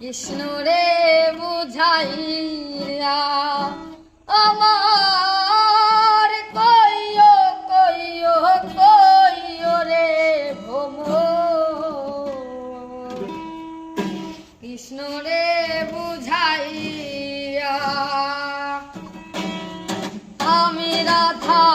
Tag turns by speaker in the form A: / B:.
A: কৃষ্ণ রে বুঝাইয়া আমার কৃষ্ণ রে বুঝাইয়া আমি রাধা